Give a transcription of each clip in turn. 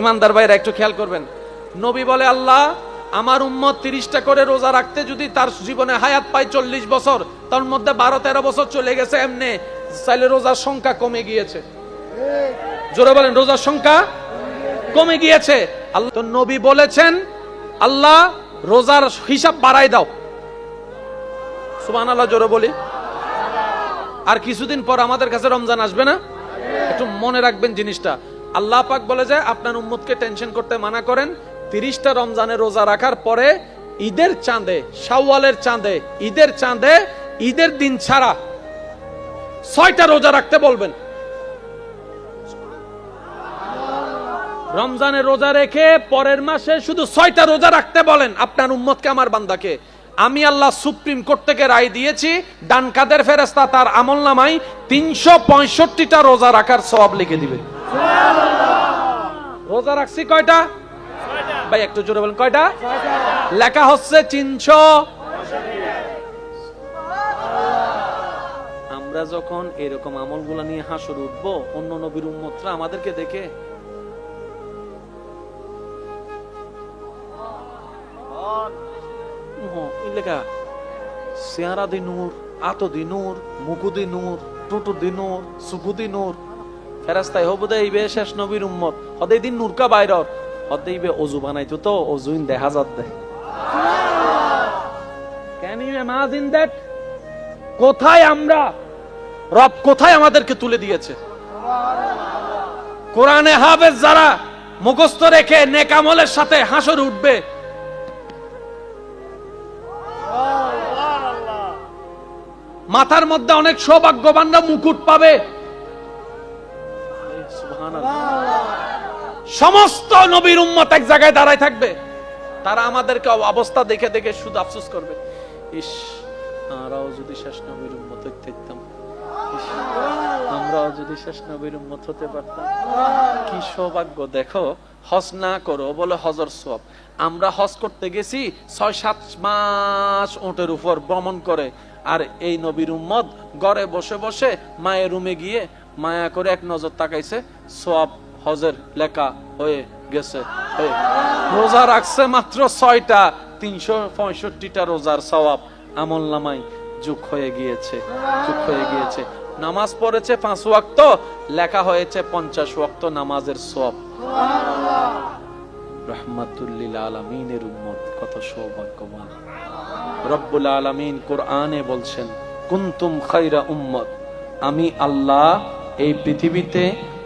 ইমানদার ভাইরা, একটু খেয়াল করবেন। নবী বলে, আল্লাহ, আমার উম্মত তিরিশটা করে রোজা রাখতে যদি তার জীবনে হায়াত পায় চল্লিশ বছর, তার মধ্যে বারো তেরো বছর চলে গেছে এমনি চাইলে রোজার সংখ্যা কমে গিয়েছে। জোরে বলেন, রোজার সংখ্যা কমে গিয়েছে। আল্লাহ তো নবী বলেছেন, আল্লাহ, রোজার হিসাব বাড়াই দাও। সুবান আল্লাহ জোরে বলি। আর কিছুদিন পর আমাদের কাছে রমজান আসবে না? একটু মনে রাখবেন জিনিসটা। আল্লাহ পাক বলে যে, আপনার উম্মতকে টেনশন করতে মানা করেন। তিরিশটা রমজানে রোজা রাখার পরে ঈদের চাঁদে, শাওয়ালের চাঁদে, ঈদের চাঁদে, ঈদের দিন ছাড়া ছয়টা রোজা রাখতে বলবেন। রমজানের রোজা রেখে পরের মাসে শুধু ছয়টা রোজা রাখতে বলেন, আপনার উম্মতকে, আমার বান্দাকে। আমি আল্লাহ সুপ্রিম কোর্ট থেকে রায় দিয়েছি ডান কাদের ফেরেস্তা তার আমল নামাই তিনশো পঁয়ষট্টিটা রোজা রাখার সব লিখে দিবে। রোজা রাখছি কয়টা? ভাই, একটু জোরে বলেন, কয়টা? লেখা হচ্ছে তিনশো। আমরা যখন এরকম আমলগুলা নিয়ে হাসর উঠবো, অন্য নবীর উম্মতরা আমাদেরকে দেখে। লেখা চেহারা দি নূর আতো দি নূর মুকু দি নূর টুটু দি নূর সুকু দি নূর ফেরাস্তাই হবু দেইবে শেষ নবীর উম্মত। হদে দিন নূরকা বাইরর হদেইবে অজু বানাইতো তো, অজুইন দেখা যাত দেয় ক্যান ইউ ইমাজিন দ্যাট কোথায় আমরা? রব কোথায় আমাদেরকে তুলে দিয়েছে? কোরআনে হাফেজ যারা মুখস্থ রেখে নেকামলের সাথে হাসর উঠবে। মাথার মধ্যে অনেক সৌভাগ্যবানরা মুকুট পাবে। সমস্ত নবীর উম্মত এক জায়গায় দাঁড়ায় থাকবে। তারা আমাদেরকে অবস্থা দেখে দেখে শুধু আফসোস করবে। ইস, আমরাও যদি শেষ নবীর উম্মত থাকতাম। আমরাও যদি শেষ নবীর উম্মত হতে পারতাম। কি সৌভাগ্য, দেখো, হজ না করো বলে হজর সব আমরা হজ করতে গেছি ছয়, সাত মাস ওটের উপর ভ্রমণ করে। আর এই নবীর উম্মত ঘরে বসে বসে মায়ের রুমে গিয়ে মায়া করে এক নজর তাকাইছে সব হজের লেখা হয়ে গেছে। রোজা রাখছে মাত্র ছয়টা, তিনশো পঁয়ষট্টিটা রোজার সওয়াব। আমল নামাই যুগ হয়ে গিয়েছে, যুগ হয়ে গিয়েছে। নামাজ পড়েছে পাঁচ ওয়াক্ত, লেখা হয়েছে পঞ্চাশ ওয়াক্ত নামাজের সব রহমাতুল্লিল আলমিনের উম্মত, কত সৌভাগ্যবান। রব্বুল আলমিন কোরআনে বলছেন, কুন্তুম খাইরা উম্মত, আমি আল্লাহ এই পৃথিবীতে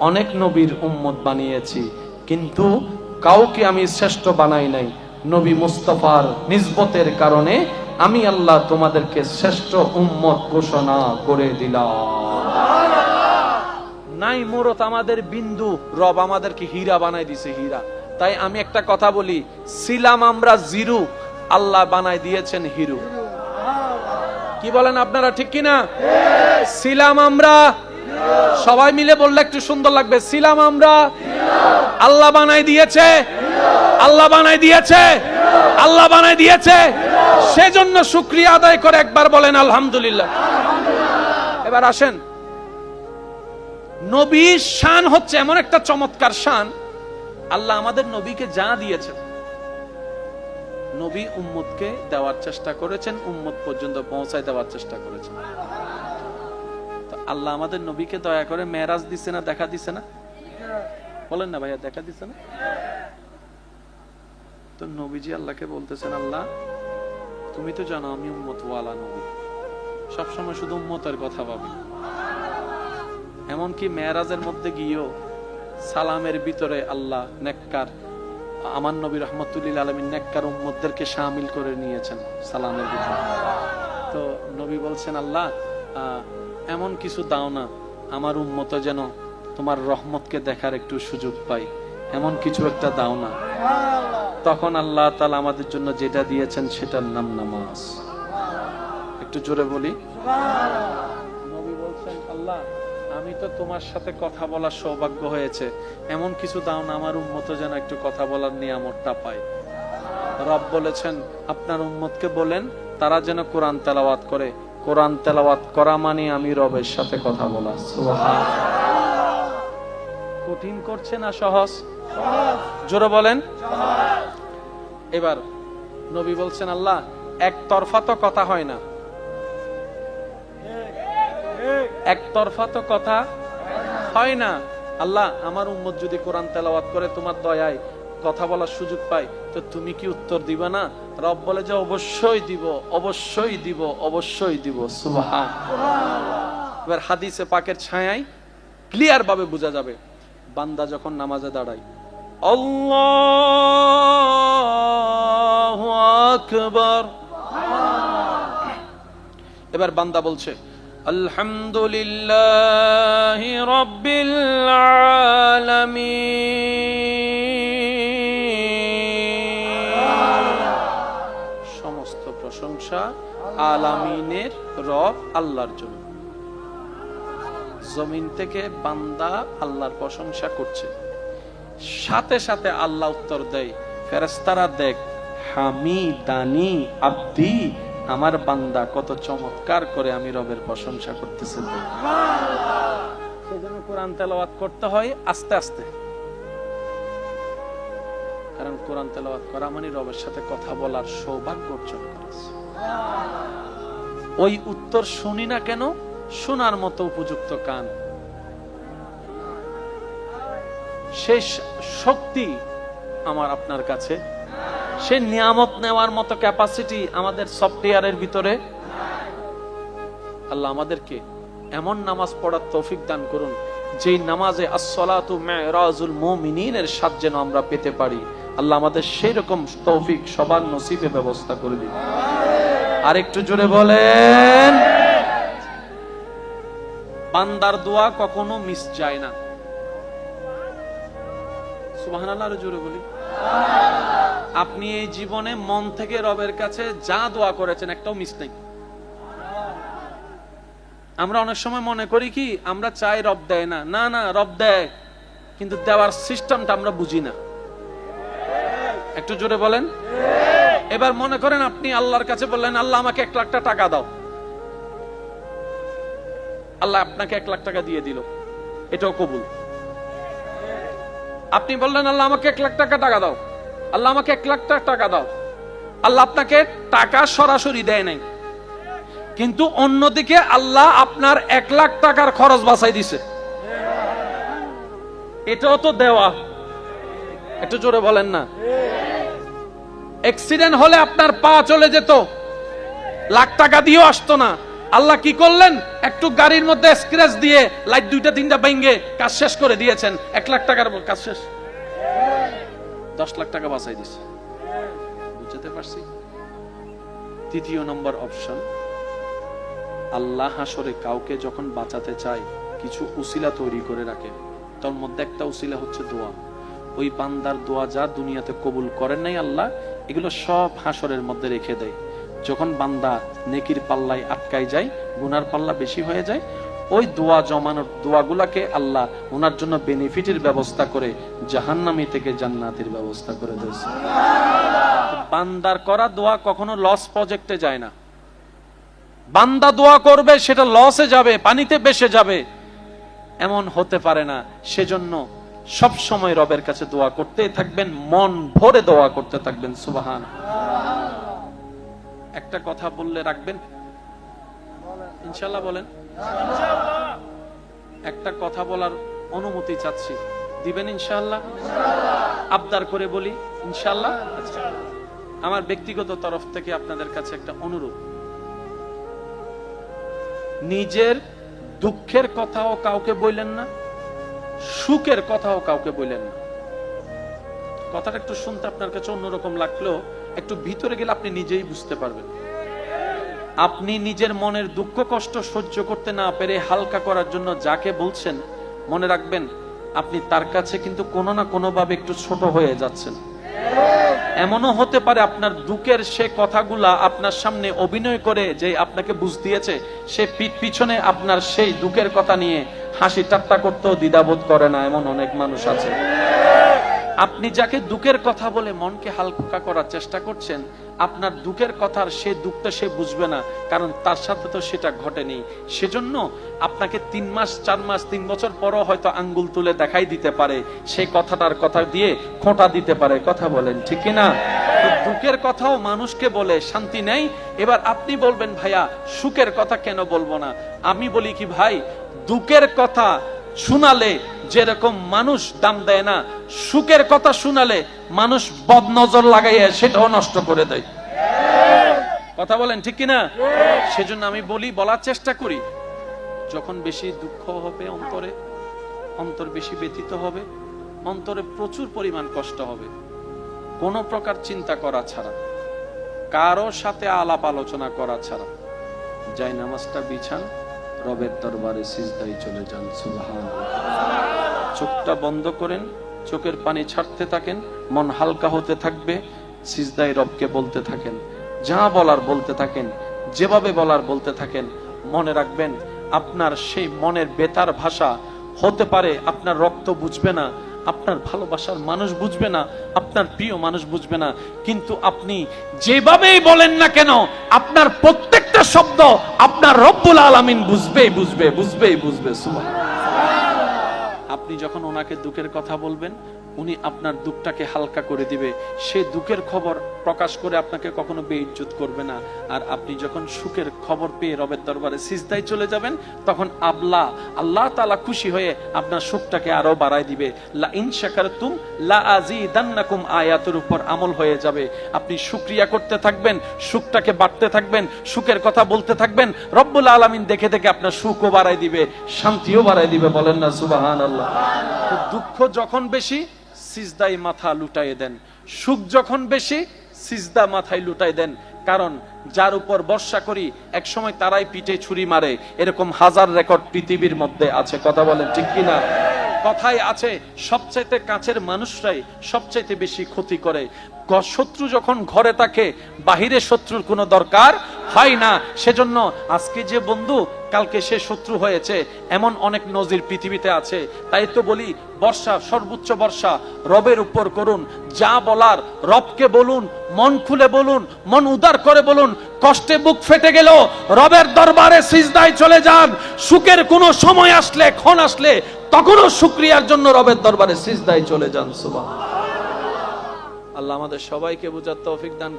অনেক নবীর উম্মত বানিয়েছি কিন্তু কাউকে আমি শ্রেষ্ঠ বানাই নাই। নবী মুস্তফার নিজবতের কারণে আমি আল্লাহ তোমাদেরকে শ্রেষ্ঠ উম্মত ঘোষণা করে দিলাম। নাই মোরত আমাদের বিন্দু রব আমাদেরকে হীরা বানাই দিছে হীরা। তাই আমি একটা কথা বলি ছিলাম আমরা জিরু আল্লাহ বানাই দিয়েছেন হিরু। কি বলেন আপনারা ঠিক কিনা? ছিলাম আমরা সবাই মিলে বললে একটু সুন্দর লাগবে। ছিলাম আমরা। আল্লাহ বানাই দিয়েছে। আল্লাহ বানাই দিয়েছে। আল্লাহ বানাই দিয়েছে। সেজন্য শুক্রিয়া আদায় করে একবার বলেন, আলহামদুলিল্লাহ। এবার আসেন। নবীর শান হচ্ছে এমন একটা চমৎকার শান। আল্লাহ আমাদের নবীকে যা দিয়েছেন, নবী উম্মতকে দেওয়ার চেষ্টা করেছেন, উম্মত পর্যন্ত পৌঁছায় দেওয়ার চেষ্টা করেছেন। আল্লাহ আমাদের নবীকে দয়া করে মেরাজ দিছে না, দেখা দিছে না? বলেন না ভাইয়া, দেখা দিছে না? তো নবীজি আল্লাহকে বলতেছেন, আল্লাহ, তুমি তো জানো আমি উম্মত ওয়ালা নবী। সবসময় শুধু উম্মতের কথা ভাবি। এমনকি মেয়ারাজের মধ্যে গিয়েও সালামের ভিতরে আল্লাহ নেককার, আমার নবী রহমতুল্লিল আলমী নেককার উম্মতদেরকে সামিল করে নিয়েছেন সালামের ভিতরে। তো নবী বলছেন, আল্লাহ এমন কিছু দাও না, আমার উন্মত যেন তোমার রহমতকে দেখার একটু সুযোগ পাই এমন কিছু একটা দাও না। তখন আল্লাহ তালা আমাদের জন্য যেটা দিয়েছেন সেটার নাম নামাজ। একটু জোরে বলি। আল্লাহ, আমি তো তোমার সাথে কথা বলার সৌভাগ্য হয়েছে। এমন কিছু দাও না, আমার উম্মত যেন একটু কথা বলার নিয়ামতটা পায়। রব বলেছেন, আপনার উম্মতকে বলেন, তারা যেন কোরআন তেলাওয়াত করে। কোরআন তেলাওয়াত করা মানে আমি রবের সাথে কথা বলা। কঠিন করছে না, সহজ? জোরে বলেন। এবার নবী বলছেন, আল্লাহ এক তরফা তো কথা হয় না। এক তরফা তো কথা হয় না। আল্লাহ, আমার উম্মত যদি কোরআন তেলাওয়াত করে, তোমার দয়ায় কথা বলার সুযোগ পাই, তো তুমি কি উত্তর দিবা না? রব বলে যে অবশ্যই দিব অবশ্যই দিব অবশ্যই দিব। এবার হাদিসে পাকের ছায়ায় ক্লিয়ার ভাবে বোঝা যাবে, বান্দা যখন নামাজে দাঁড়ায় আকবার। এবার বান্দা বলছে, আলহামদুলিল্লাহ রব্বিল আলামিন। আলামিনের রব আল্লাহর জন্য। জমিন থেকে বান্দা আল্লাহর প্রশংসা করছে। সাথে সাথে আল্লাহ উত্তর দেয় ফেরেস্তারা দেখ হামি দানি আব্দি আমার বান্দা কত চমৎকার করে আমি রবের প্রশংসা করতেছে। সেজন্য কোরআন তেলাওয়াত করতে হয় আস্তে আস্তে। কারণ কোরআন তেলাওয়াত করা মানে রবের সাথে কথা বলার সৌভাগ্য অর্জন করেছে ওই উত্তর শুনি না কেন? শোনার মতো উপযুক্ত কান। শেষ শক্তি আমার আপনার কাছে। সে নিয়ামত নেওয়ার মতো ক্যাপাসিটি আমাদের সফটওয়্যারের ভিতরে। আল্লাহ আমাদেরকে এমন নামাজ পড়ার তৌফিক দান করুন, যেই নামাজে আসসালাতু মিরাজুল মুমিনিনের স্বাদ যেন আমরা পেতে পারি। আল্লাহ আমাদের সেই রকম তৌফিক সবার নসিবে ব্যবস্থা করে দিন। আর একটু জোরে বলেন, বান্দার দোয়া কখনো মিস যায় না। আপনি এই জীবনে মন থেকে রবের কাছে যা দোয়া করেছেন একটাও মিস নেই। আমরা অনেক সময় মনে করি কি, আমরা চাই রব দেয় না। না না, রব দেয়, কিন্তু দেওয়ার সিস্টেমটা আমরা বুঝি না। একটু জোরে বলেন। এবার মনে করেন আপনি আল্লাহর কাছে বললেন, আল্লাহ, আমাকে এক লাখ টাকা দাও। আল্লাহ আপনাকে এক লাখ টাকা দিয়ে দিল। এটাও কবুল। আপনি বললেন, আল্লাহ, আমাকে এক লাখ টাকা টাকা দাও। আল্লাহ, আমাকে এক লাখ টাকা দাও। আল্লাহ আপনাকে টাকা সরাসরি দেয় নাই। কিন্তু অন্যদিকে আল্লাহ আপনার এক লাখ টাকার খরচ বাঁচাই দিছে। এটাও তো দেওয়া। একটু জোরে বলেন না। অ্যাক্সিডেন্ট হলে আপনার পা চলে যেত। লাখ টাকা দিয়েও আসতো না। আল্লাহ কি করলেন? একটু গাড়ির মধ্যে স্ক্র্যাচ দিয়ে লাইট দুইটা, তিনটা ভেঙে কাজ শেষ করে দিয়েছেন। এক লাখ টাকার কাজ শেষ। দশ লাখ টাকা বাঁচাই দিছে। বুঝতে পারছি? তৃতীয় নম্বর অপশন আল্লাহ হাসরে কাউকে যখন বাঁচাতে চায়, কিছু উসিলা তৈরি করে রাখে। তার মধ্যে একটা উসিলা হচ্ছে দোয়া। ওই বান্দার দোয়া যা দুনিয়াতে কবুল করেন নাই আল্লাহ এগুলো সব হাসরের মধ্যে রেখে দেয়। যখন বান্দা নেকির পাল্লায় আটকাই যায়, গুনার পাল্লা বেশি হয়ে যায়, ওই দোয়া জমানোর দোয়াগুলাকে আল্লাহ ওনার জন্য বেনিফিটের ব্যবস্থা করে জাহান্নামি থেকে জান্নাতের ব্যবস্থা করে দিয়েছে বান্দার করা দোয়া কখনো লস প্রজেক্টে যায় না। বান্দা দোয়া করবে, সেটা লসে যাবে, পানিতে বেসে যাবে। এমন হতে পারে না। সেজন্য সব সময় রবের কাছে দোয়া করতেই থাকবেন, মন ভরে দোয়া করতে থাকবেন, সুবাহান। একটা কথা বললে রাখবেন? ইনশাল্লাহ বলেন। একটা কথা বলার অনুমতি চাচ্ছি। দিবেন ইনশাল্লাহ আবদার করে বলি ইনশাল্লাহ। আমার ব্যক্তিগত তরফ থেকে আপনাদের কাছে একটা অনুরোধ। নিজের দুঃখের কথাও কাউকে বললেন না সুখের কথাও কাউকে বললেন না। কথাটা একটু শুনতে আপনার কাছে অন্যরকম লাগলেও একটু ভিতরে গেলে আপনি নিজেই বুঝতে পারবেন। আপনি নিজের মনের দুঃখ, কষ্ট সহ্য করতে না পেরে হালকা করার জন্য যাকে বলছেন, মনে রাখবেন, আপনি তার কাছে কিন্তু কোনো না কোনো ভাবে একটু ছোট হয়ে যাচ্ছেন। এমনও হতে পারে আপনার দুঃখের সে কথাগুলা আপনার সামনে অভিনয় করে যে আপনাকে বুঝ দিয়েছে, সে পিঠ পিছনে আপনার সেই দুঃখের কথা নিয়ে হাসি ঠাট্টা করতেও দ্বিধাবোধ করে না এমন অনেক মানুষ আছে। আপনি যাকে দুঃখের কথা বলে মনকে হালকা করার চেষ্টা করছেন, আপনার দুঃখের কথার সে দুঃখটা সে বুঝবে না, কারণ তার সাথে তো সেটা ঘটেনি। সেজন্য আপনাকে তিন মাস, চার মাস, তিন বছর পরও হয়তো আঙ্গুল তুলে দেখাই দিতে পারে। সেই কথাটার কথা দিয়ে খোঁটা দিতে পারে। কথা বলেন, ঠিক না দুঃখের কথাও মানুষকে বলে, শান্তি নেই? এবার আপনি বলবেন, ভাইয়া, সুখের কথা কেন বলব না? আমি বলি কি, ভাই, দুঃখের কথা শুনালে যেরকম মানুষ দাম দেয় না, সুখের কথা শুনালে মানুষ বদনজর লাগাইয়া সেটাও নষ্ট করে দেয়। কথা বলেন, ঠিক কিনা? সেজন্য আমি বলি, বলার চেষ্টা করি, যখন বেশি দুঃখ হবে অন্তরে, অন্তর বেশি ব্যথিত হবে, অন্তরে প্রচুর পরিমাণ কষ্ট হবে। কোনো প্রকার চিন্তা করা ছাড়া, কারও সাথে আলাপ আলোচনা করা ছাড়া, যাই নামাজটা বিছান, রবের দরবারে সিজদাই চলে যান সুবহান চোখটা বন্ধ করেন, চোখের পানি ছাড়তে থাকেন, মন হালকা হতে থাকবে সিজদাই রবকে বলতে থাকেন, যা বলার বলতে থাকেন, যেভাবে বলার বলতে থাকেন, মনে রাখবেন, আপনার সেই মনের বেতার ভাষা হতে পারে, আপনার রক্ত বুঝবে না আপনার ভালোবাসার মানুষ বুঝবে না, আপনার প্রিয় মানুষ বুঝবে না। কিন্তু আপনি যেভাবেই বলেন না কেন, আপনার প্রত্যেকটা শব্দ আপনার রব্বুল আলামিন বুঝবে বুঝবে বুঝবে বুঝবে আপনি যখন ওনাকে দুঃখের কথা বলবেন উনি আপনার দুঃখটাকে হালকা করে দিবে। সে দুঃখের খবর প্রকাশ করে আপনাকে কখনো বেইজ্জত করবে না। আর আপনি যখন সুখের খবর পেয়ে রবের দরবারে সিজদায় চলে যাবেন, তখন আবলা, আল্লাহ তাআলা খুশি হয়ে আপনার সুখটাকে আরও বাড়ায় দিবে। লা ইন শাকারতুম লা আযীদান্নাকুম আয়াতের উপর আমল হয়ে যাবে। আপনি শুকরিয়া করতে থাকবেন, সুখটাকে বাড়তে থাকবেন, সুখের কথা বলতে থাকবেন, রব্বুল আলামিন দেখে দেখে আপনার সুখও বাড়ায় দিবে, শান্তিও বাড়ায় দিবে। বলেন না, সুবহানাল্লাহ। তো দুঃখ যখন বেশি সিজদাই মাথা লুটাইয়ে দেন। সুখ যখন বেশি, সিজদা মাথায় লুটাই দেন। কারণ যার উপর বর্ষা করি এক সময় তারাই পিঠে ছুরি মারে। এরকম হাজার রেকর্ড পৃথিবীর মধ্যে আছে। কথা বলেন ঠিক কিনা? কথাই আছে, সবচাইতে কাছের মানুষরাই সবচাইতে বেশি ক্ষতি করে। শত্রু যখন ঘরে থাকে, বাহিরে শত্রুর কোনো দরকার হয় না। সেজন্য আজকে যে বন্ধু কালকে সে শত্রু হয়েছে, এমন অনেক নজির পৃথিবীতে আছে। তাই তো বলি, বর্ষা, সর্বোচ্চ বর্ষা, রবের উপর করুন, যা বলার, রবকে বলুন, মন খুলে বলুন, মন উদার করে বলুন, কষ্টে বুক ফেটে গেল, রবের দরবারে সিজদায় চলে যান। সুখের কোনো সময় আসলে, ক্ষণ আসলে, তখনও শুক্রিয়ার জন্য রবের দরবারে সিজদায় চলে যান সুবহান আল্লাহ আমাদের সবাইকে বুঝার তৌফিক দান